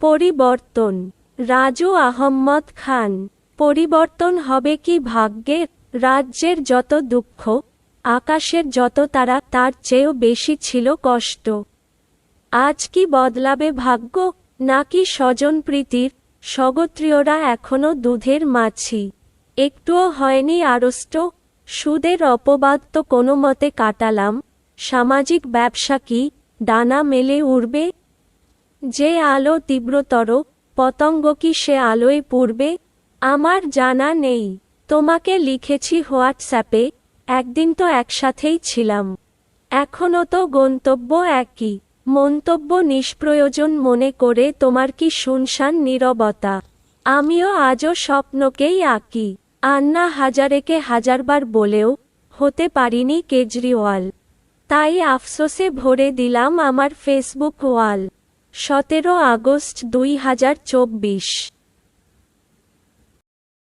পরিবর্তন। রাজু আহম্মদ খান, পরিবর্তন হবে কি ভাগ্যের রাজ্যের যত দুঃখ, আকাশের যত তারা, তার চেয়েও বেশি ছিল কষ্ট। আজ কি বদলাবে ভাগ্য? নাকি স্বজনপ্রীতির স্বগোত্রীয়রা এখনও দুধের মাছি? একটুও হয়নি আড়ষ্ট, সুদের অপবাদ তো কোনো মতে কাটালাম। সামাজিক ব্যবসা কি? ডানা মেলে উড়বে যে আলো তীব্রতর, পতঙ্গ কি সে আলোয় পূর্বে আমার জানা নেই। তোমাকে লিখেছি হোয়াটসঅ্যাপে, একদিন তো একসাথেই ছিলাম। এখনও তো গন্তব্য একই। মন্তব্য নিষ্প্রয়োজন মনে করে তোমার কি শুনশান নীরবতা? আমিও আজও স্বপ্নকেই আঁকি। আন্না হাজারেকে হাজারবার বলেও, হতে পারিনি কেজরিওয়াল। তাই আফসোসে ভরে দিলাম আমার ফেসবুক ওয়াল। সতেরো আগস্ট দুই হাজার চব্বিশ।